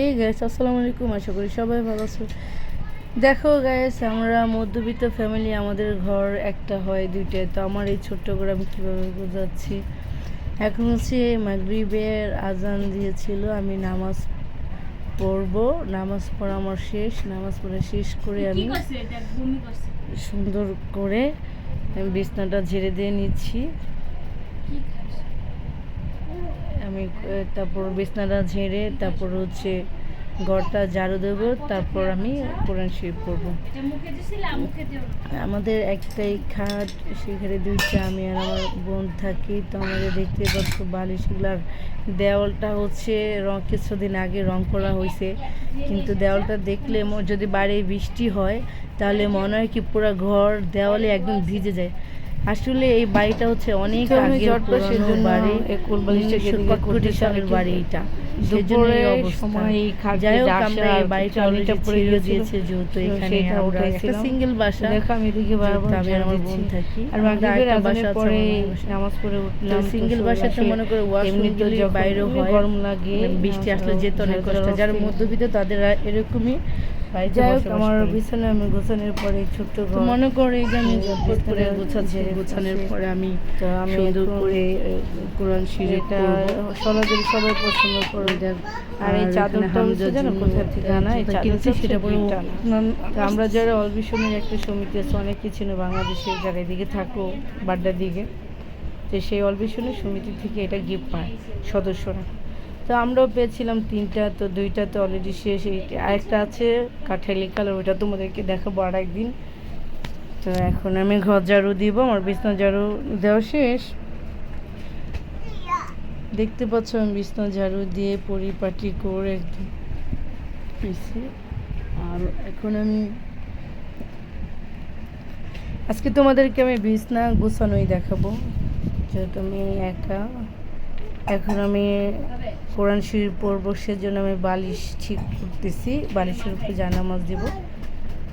এই গ্যাস আসসালামু আলাইকুম আশা করি সবাই ভালো আছো। দেখো গ্যাস আমরা মধ্যবিত্ত ফ্যামিলি আমাদের ঘর একটা হয় দুইটা তো আমার এই ছোট্ট করে আমি কীভাবে বোঝাচ্ছি? এখন হচ্ছে মাগরিবের আজান দিয়েছিল আমি নামাজ পড়ব। নামাজ পড়া আমার শেষ নামাজ পড়া শেষ করে আমি সুন্দর করে বিছনাটা ঝেড়ে দিয়ে নিচ্ছি। আমি তারপর বিছনাটা ঝেড়ে, তারপর হচ্ছে ঘরটা ঝাড়ু দেবো, তারপর আমি কোরআন শরীফ পড়ব। আমাদের একটাই খাট, সেখানে দুইটা আমি আর আমার বোন থাকি, তো আমাদের দেখতে পাচ্ছ বালিশগুলার দেওয়ালটা হচ্ছে রং, কিছুদিন আগে রং করা হয়েছে কিন্তু দেওয়ালটা দেখলে যদি বাইরে বৃষ্টি হয়, তাহলে মনে হয় কি পুরো ঘর দেওয়ালে একদম ভিজে যায়। আসলে এই বাড়িটা হচ্ছে অনেক আগের পুরনো বাড়ি। কটকটি সালের এটা সেজন্য দুপুরে এই অবস্থা। সময় এই খাটে যাই হোক আমরা এই বাড়িটা চালিটা ছেড়ে দিয়েছে যেহেতু এখানে আমরা একটা সিঙ্গেল বাসা। আমি আমার বোন থাকি আর বাসা পরে নামাজ পড়ে উঠলাম সিঙ্গেল বাসাতে মনে করে ওয়াশরুম এমনিতে গেলে যখন বাইরে হয়। গরম লাগে বৃষ্টি আসলে যেতে অনেক কষ্ট। যারা মধ্যবিত্ত তাদের এরকমই। বাড়িতে যাই হোক আমার বিছানা আমি গোছানোর পরে ছোট্ট মনে করে যে আমি ঝটপট করে গোছাচ্ছি। গোছানোর পরে আমি আমি সুন্দর করে কোরআন সরাসরি সবাই পছন্দ করে। দেখ, আর এই চাদরটা হচ্ছে জানো কোথা থেকে আনা? এই চাদরটা সেটা পরে আমরা যারা অলবিশনের একটা সমিতি আছে অনেক কিছু না বাংলাদেশের যারা এদিকে থাকো বাড্ডার দিকে। তো সেই অলবিশনের সমিতি থেকে এটা গিফট পায় সদস্যরা। তো আমরাও পেয়েছিলাম তিনটা, তো দুইটা তো অলরেডি শেষ। এইটা আরেকটা আছে কাঠালি কালার ওইটা তোমাদেরকে দেখাবো আর একদিন তো এখন আমি ঘর ঝাড়ু দিব, আমার বিছনা ঝাড়ু দেওয়া শেষ। দেখতে পাচ্ছ আমি বিছনা ঝাড়ু দিয়ে পরিপাটি করে একদম আর এখন আমি আজকে তোমাদেরকে আমি বিছনা গোছানোই দেখাবো, যেহেতু আমি একা। এখন আমি কোরআন শরীফ পড়ব, সেজন্য আমি বালিশ ঠিক করতেছি। বালিশের উপরে জানামাজ দিব।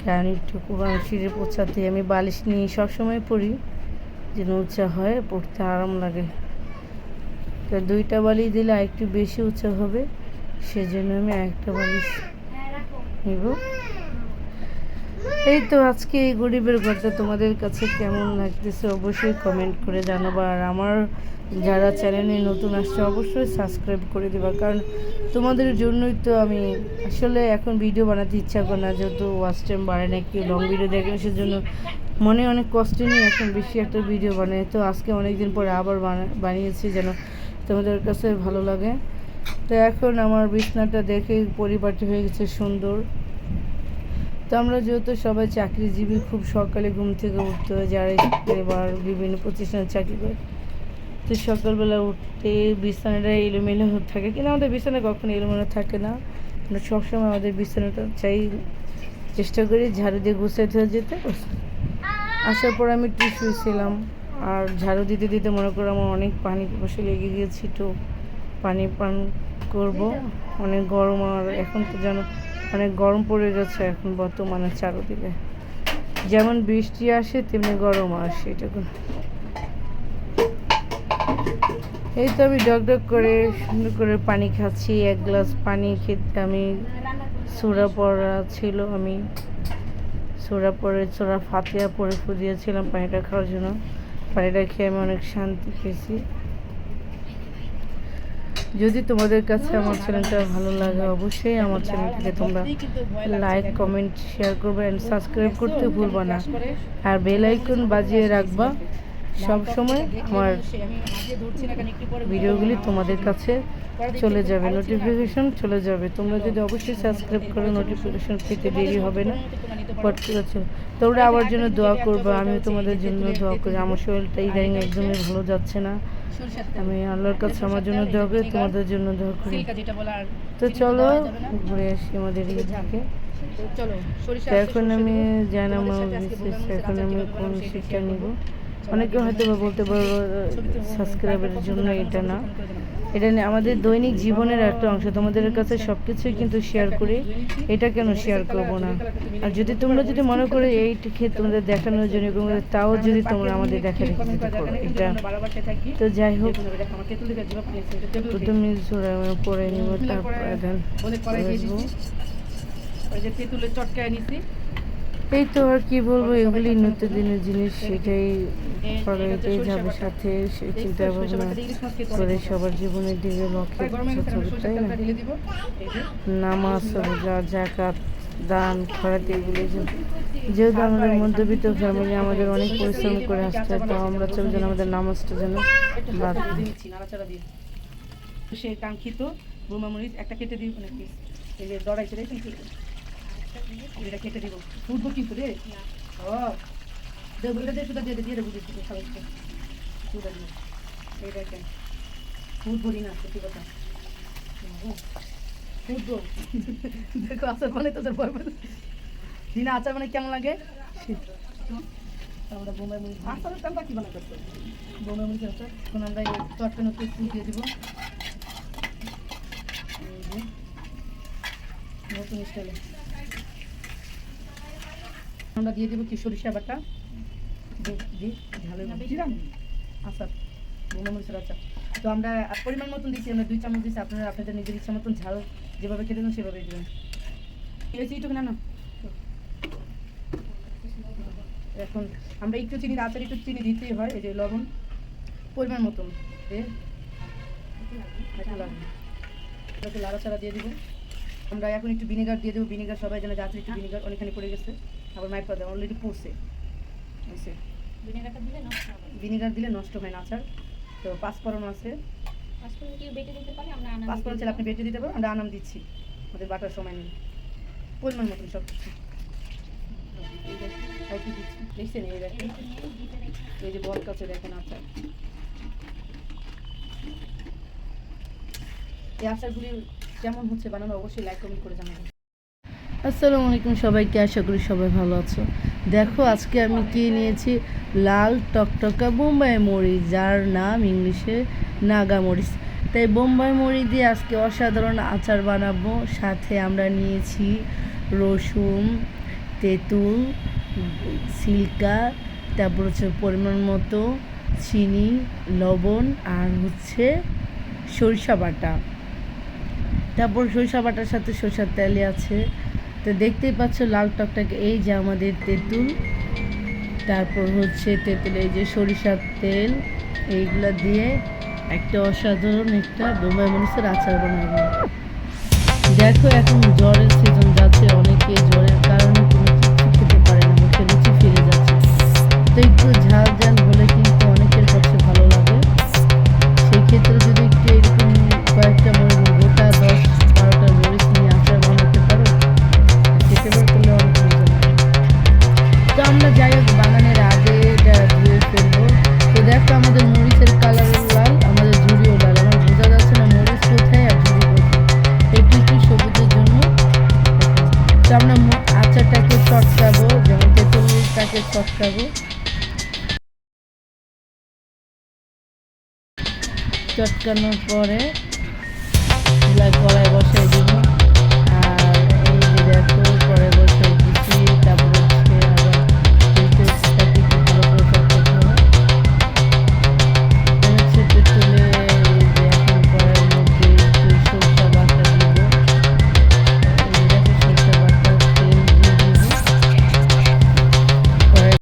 কারণ একটু কোরআন শরীফ পোছাতে আমি বালিশ নিয়ে সবসময় পড়ি, যেন উঁচা হয়, পড়তে আরাম লাগে। তো দুইটা বালিশ দিলে আরেকটু বেশি উঁচা হবে, সেজন্য আমি একটা বালিশ নিব। এই তো আজকে এই গরিবের ঘরটা তোমাদের কাছে কেমন লাগতেছে অবশ্যই কমেন্ট করে জানাব। আর আমার যারা চ্যানেলে নতুন আসছে, অবশ্যই সাবস্ক্রাইব করে দেবা। কারণ তোমাদের জন্যই তো আমি আসলে এখন ভিডিও বানাতে ইচ্ছা করে না, যেহেতু ওয়াচ টাইম বাড়ে না কেউ লং ভিডিও দেখেন সেজন্য মনে অনেক কষ্ট নিয়ে এখন বেশি একটা ভিডিও বানাই। তো আজকে অনেক দিন পরে আবার বানা- বানিয়েছি যেন তোমাদের কাছে ভালো লাগে। তো এখন আমার বিছনাটা দেখে পরিপাটি হয়ে গেছে সুন্দর। তো আমরা যেহেতু সবাই চাকরিজীবী, খুব সকালে ঘুম থেকে উঠতে হয়, যারা এবার বিভিন্ন প্রতিষ্ঠানে চাকরি করে। তো সকালবেলা উঠতে বিছানাটা এলোমেলো থাকে। কিন্তু আমাদের বিছানা কখনো এলোমেলো থাকে না। আমরা সবসময় আমাদের বিছানাটা চাই, চেষ্টা করি ঝাড়ু দিয়ে গুছাইতে যেতে। আসার পর আমি একটু শুয়েছিলাম। আর ঝাড়ু দিতে দিতে মনে করো আমার অনেক পানি বসে লেগে গিয়েছি, তো পানি পান করব। অনেক গরম আর এখন তো যেন অনেক গরম পড়ে গেছে এখন বর্তমানে চারদিকে। যেমন বৃষ্টি আসে, তেমনি গরম আসে এটুকু এই তো আমি ডক ডক করে সুন্দর করে পানি খাচ্ছি, এক গ্লাস পানি খেতে আমি সুরা পড়া ছিল আমি। সুরা পরে সুরা ফাতিয়া পরে ফুদিয়েছিলাম পানিটা খাওয়ার জন্য। পানিটা খেয়ে আমি অনেক শান্তি পেয়েছি। যদি তোমাদের কাছে আমার চ্যানেলটা ভালো লাগে, অবশ্যই আমার চ্যানেলটাকে তোমরা লাইক কমেন্ট শেয়ার করবে অ্যান্ড সাবস্ক্রাইব করতে ভুলবা না। আর বেল আইকন বাজিয়ে রাখবা। সব সময় আমার ভিডিওগুলি তোমাদের কাছে চলে যাবে নোটিফিকেশন চলে যাবে। তোমরা যদি অবশ্যই সাবস্ক্রাইব করো নোটিফিকেশন পেতে দেরি হবে না। তোমরা আমার জন্য দোয়া করবে আমি তোমাদের জন্য দোয়া করি। আমার শরীরটা ইদানিং একদমই ভালো যাচ্ছে না। আমি আল্লাহর কাছে আমার জন্য দোয়া করি তোমাদের জন্য দোয়া করি। তো চলো ঘুরে আসি আমাদের থেকে। এখন আমি জানি আমার এখন আমি কোন শিক্ষা নিব অনেকে হয়তো বলতে পারব সাবস্ক্রাইবের জন্য এটা না। এটা নিয়ে আমাদের দৈনিক জীবনের একটা অংশ। তোমাদের কাছে সব কিছুই কিন্তু শেয়ার করি। এটা কেন শেয়ার করব না? আর যদি তোমরা যদি মনে করো এই ক্ষেত্রে তোমাদের দেখানোর জন্য তাও যদি তোমরা আমাদের দেখা রেখে এটা তো যাই হোক। প্রথমে পরে নিব তারপর দেন। ওই যে তেঁতুলের চটকায় নিছি। এই তো আর কি বলব এগুলি নিত্যদিনের জিনিস সেটাই এটাই যাবে সাথে সে চিন্তা ভাবনা করে সবার জীবনের দিকে লক্ষ্য তাই না? নামাজ জাকাত দান খরাত এগুলি যেহেতু আমাদের মধ্যবিত্ত ফ্যামিলি আমাদের অনেক পরিশ্রম করে আসতে হয় তো আমরা চাই যেন আমাদের নামাজটা যেন বাদ সে কাঙ্ক্ষিত একটা কেটে দিব মানে এই যে এটা কেটে দিব ফুটবো কিন্তু রে ও দেবো এটা দিয়ে সুদা দিয়ে দিয়ে দেবো দিয়ে দেবো সবাই সুদা দিয়ে এই দেখেন ফুটবো না সত্যি কথা ফুটবো দেখো আচার বানাই তোদের পাই দিনা আচার মানে কেমন লাগে আমরা বোম্বাই মরিচ আচারের দামটা কি বানা করতে বোম্বাই মরিচ আচার এখন আমরা এই চটকানো তেল দিয়ে দিব নতুন স্টাইলে আমরা দিয়ে দেবো কি সরিষা বাটা? ঝালের আচার আচার। তো আমরা পরিমাণ মতন দিচ্ছি আমরা দুই চামচ দিচ্ছি। আপনারা আপনাদের নিজের ইচ্ছা মতন ঝাল যেভাবে খেতে দেন সেভাবে দেবেন। এই চিনিটুকু না না? এখন আমরা একটু চিনি আচার একটু চিনি দিতেই হয় এই যে লবণ। পরিমাণ মতন। লাগবে একটু লাড়াচাড়া দিয়ে দিব। আমরা এখন একটু ভিনেগার দিয়ে দেবো। ভিনেগার সবাই জানে যে আচার একটু ভিনেগার অনেকখানি পড়ে গেছে। আবার মাইপ দেওয়া অলরেডি পড়ছে। বুঝছে ভিনেগার দিলে নষ্ট হয় না আচার। তো পাঁচফোড়ন আছে। পাঁচফোড়ন বেটে চাইলে আপনি বেটে দিতে পারেন আমরা আনাম দিচ্ছি। আমাদের বাটার সময় নেই। পরিমাণ মতন সব কিছু দেখছেন এই দেখেন। এই যে বল কাছে দেখেন আচার। এই আচারগুলি কেমন হচ্ছে বানানো অবশ্যই লাইক কমেন্ট করে জানাবেন। আসসালামু আলাইকুম সবাইকে, আশা করি সবাই ভালো আছো। দেখো, আজকে আমি কি নিয়েছি? লাল টকটকা বোম্বাই মরিচ, যার নাম ইংলিশে নাগা মরিচ। তাই বোম্বাই মরিচ দিয়ে আজকে অসাধারণ আচার বানাবো। সাথে আমরা নিয়েছি রসুন, তেঁতুল, সিল্কা, তারপর হচ্ছে পরিমাণ মতো চিনি, লবণ আর হচ্ছে সরিষা বাটা। তারপর সরিষা বাটার সাথে সরষার তেলে আছে। তো দেখতেই পাচ্ছ লাল টকটাকে, এই যে আমাদের তেঁতুল, তারপর হচ্ছে তেঁতুল, এই যে সরিষার তেল, এইগুলো দিয়ে একটা অসাধারণ একটা বোম্বাই মরিচের আচার বানাবো। দেখো এখন জ্বরের সিজন যাচ্ছে, অনেকে জ্বরের চটকাবো চটকানোর পরে কড়াই